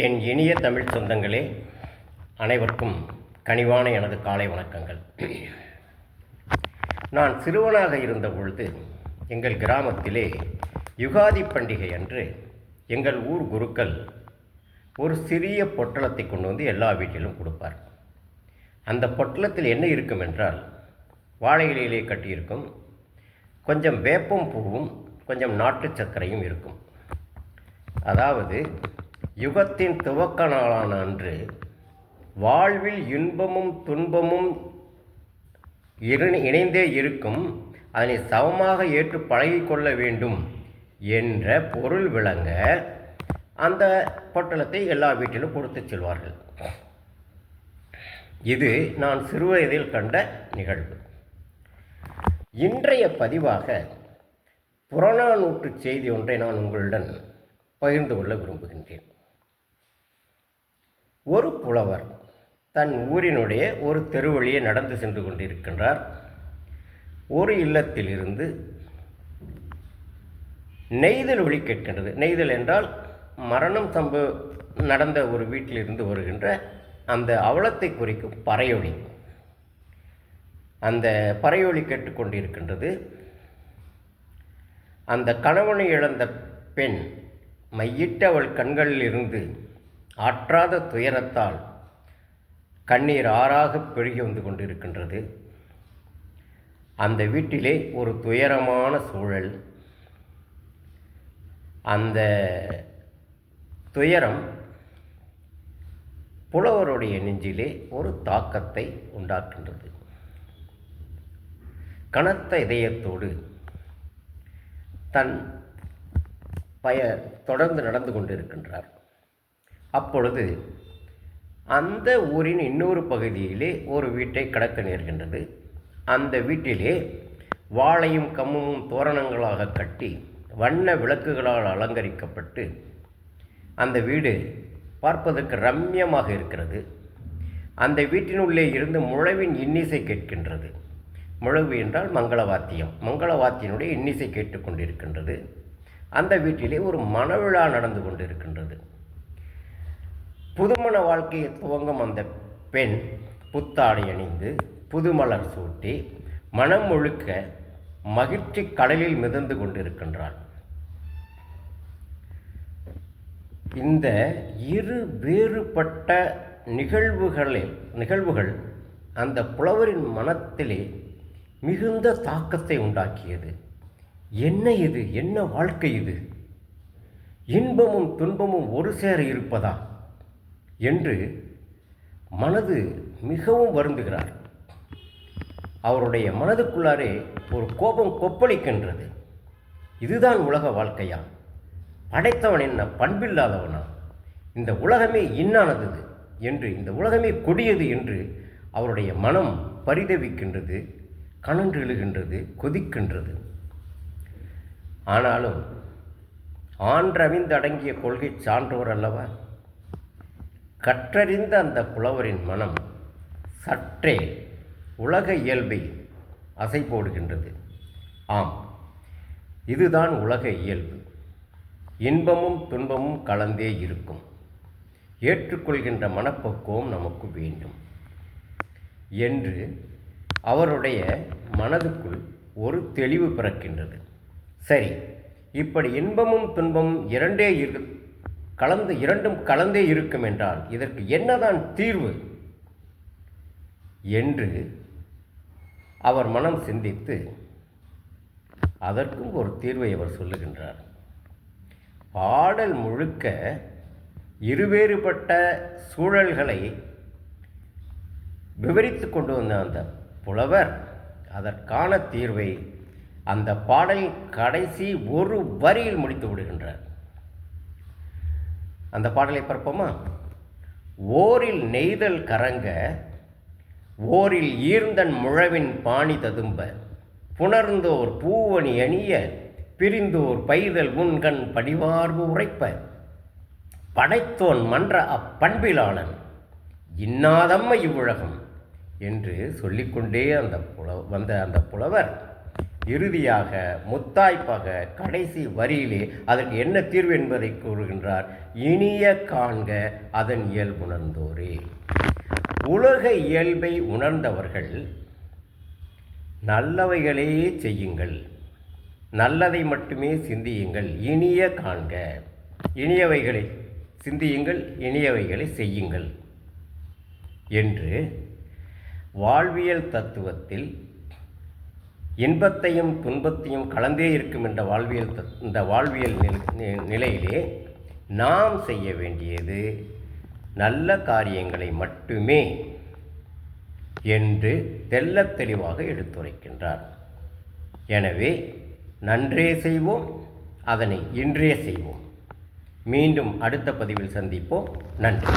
என் இனிய தமிழ் சொந்தங்களே அனைவருக்கும் கனிவான எனது காலை வணக்கங்கள். நான் சிறுவனாக இருந்த பொழுது எங்கள் கிராமத்திலே யுகாதி பண்டிகை அன்று எங்கள் ஊர் குருக்கள் ஒரு சிறிய பொட்டலத்தை கொண்டு வந்து எல்லா வீட்டிலும் கொடுப்பார். அந்த பொட்டலத்தில் என்ன இருக்கும் என்றால் வாழை இலையிலே கட்டியிருக்கும் கொஞ்சம் வேப்பம் பூவும் கொஞ்சம் நாட்டு சர்க்கரையும் இருக்கும். அதாவது யுகத்தின் துவக்க நாளான அன்று வாழ்வில் இன்பமும் துன்பமும் இரு இணைந்தே இருக்கும். அதனை சமமாக ஏற்று பழகிக்கொள்ள வேண்டும் என்ற பொருள் விளங்க அந்த பொட்டலத்தை எல்லா வீட்டிலும் கொடுத்து செல்வார்கள். இது நான் சிறுவயதில் கண்ட நிகழ்வு. இன்றைய பதிவாக புறநானூற்று செய்தி ஒன்றை நான் உங்களுடன் பகிர்ந்து கொள்ள விரும்புகின்றேன். ஒரு புலவர் தன் ஊரினுடைய ஒரு தெருவழியே நடந்து சென்று கொண்டிருக்கின்றார். ஒரு இல்லத்திலிருந்து நெய்தல் ஒளி கேட்கின்றது. நெய்தல் என்றால் மரணம் சம்பவ நடந்த ஒரு வீட்டிலிருந்து வருகின்ற அந்த அவலத்தை குறிக்கும் பறையொளி அந்த பறையொளி கேட்டுக்கொண்டிருக்கின்றது. அந்த கணவனை இழந்த பெண் மையிட்டு அவள் கண்களில் இருந்து ஆற்றாத துயரத்தால் கண்ணீர் ஆறாக பெருகி வந்து கொண்டிருக்கின்றது. அந்த வீட்டிலே ஒரு துயரமான சூழல். அந்த துயரம் புலவருடைய நெஞ்சிலே ஒரு தாக்கத்தை உண்டாக்கின்றது கனத்த இதயத்தோடு தன் பய தொடர்ந்து நடந்து கொண்டிருக்கின்றார். அப்பொழுது அந்த ஊரின் இன்னொரு பகுதியிலே ஒரு வீட்டை கடக்க நேர்கின்றது. அந்த வீட்டிலே வாழையும் கம்மமும் தோரணங்களாக கட்டி வண்ண விளக்குகளால் அலங்கரிக்கப்பட்டு அந்த வீடு பார்ப்பதற்கு ரம்யமாக இருக்கிறது. அந்த வீட்டினுள்ளே இருந்து முழவின் இன்னிசை கேட்கின்றது. முழவு என்றால் மங்களவாத்தியம். மங்களவாத்தியனுடைய இன்னிசை கேட்டுக்கொண்டிருக்கின்றது. அந்த வீட்டிலே ஒரு மணவிழா நடந்து கொண்டிருக்கின்றது. புதுமண வாழ்க்கையை துவங்கும் அந்த பெண் புத்தாடை அணிந்து புதுமலர் சூட்டி மனம் முழுக்க மகிழ்ச்சி கடலில் மிதந்து கொண்டிருக்கின்றாள். இந்த இரு வேறுபட்ட நிகழ்வுகளில் நிகழ்வுகள் அந்த புலவரின் மனத்திலே மிகுந்த தாக்கத்தை உண்டாக்கியது. என்ன இது? என்ன வாழ்க்கை இது? இன்பமும் துன்பமும் ஒரு சேர இருப்பதா? என்று மனது மிகவும் வருந்துகிறார். அவருடைய மனதுக்குள்ளாரே ஒரு கோபம் கொப்பளிக்கின்றது. இதுதான் உலக வாழ்க்கையா? படைத்தவன் என்ன? பண்பில்லாதவனா? இந்த உலகமே இன்னானது என்று இந்த உலகமே கொடியது என்று அவருடைய மனம் பரிதவிக்கின்றது கணன்று எழுகின்றது கொதிக்கின்றது. ஆனாலும் ஆன்றவிந்தடங்கிய கொள்கை சான்றோர் அல்லவா? கற்றறிந்த அந்த புலவரின் மனம் சற்றே உலக இயல்பை அசை போடுகின்றது ஆம் இதுதான் உலக இயல்பு. இன்பமும் துன்பமும் கலந்தே இருக்கும். ஏற்றுக்கொள்கின்ற மனப்பக்குவம் நமக்கு வேண்டும். என்று அவருடைய மனதுக்குள் ஒரு தெளிவு பிறக்கின்றது. சரி இப்படி இன்பமும் துன்பமும் இரண்டே இரு கலந்து இரண்டும் கலந்தே இருக்கும் என்றால் இதற்கு என்னதான் தீர்வு? என்று அவர் மனம் சிந்தித்து அதற்கும் ஒரு தீர்வை அவர் சொல்லுகின்றார். பாடல் முழுக்க இருவேறுபட்ட சூழல்களை விவரித்து கொண்டு வந்த அந்த புலவர் அதற்கான தீர்வை அந்த பாடல் கடைசி ஒரு வரியில் முடித்து விடுகின்றார். அந்த பாடலை பார்ப்போமா? ஓரில் நெய்தல் கரங்க ஓரில் ஈர்ந்தன் முழவின் பாணி ததும்ப புணர்ந்தோர் பூவணி அணிய பிரிந்தோர் பைதல் முன்கண் படிவார்பு உரைப்ப படைத்தோன் மன்ற அப்பண்பிலாளன் இன்னாதம்ம இவ்வுலகம் என்று சொல்லிக்கொண்டே அந்த புல வந்த அந்த புலவர் இறுதியாக முத்தாய்ப்பாக கடைசி வரியிலே அதற்கு என்ன தீர்வு என்பதை கூறுகின்றார். இனிய காண்க அதன் இயல்புணர்ந்தோரே உலக இயல்பை உணர்ந்தவர்கள் நல்லவைகளே செய்யுங்கள். நல்லதை மட்டுமே சிந்தியுங்கள். இனிய காண்க. இனியவைகளை சிந்தியுங்கள் இனியவைகளை செய்யுங்கள். என்று வாழ்வியல் தத்துவத்தில் இன்பத்தையும் துன்பத்தையும் கலந்தே இருக்கும் என்ற வாழ்வியல் இந்த வாழ்வியல் நில- நி- நிலையிலே நாம் செய்ய வேண்டியது நல்ல காரியங்களை மட்டுமே என்று தெல்ல தெளிவாக எடுத்துரைக்கின்றார். எனவே நன்றே செய்வோம் அதனை இன்றே செய்வோம். மீண்டும் அடுத்த பதிவில் சந்திப்போம். நன்றி.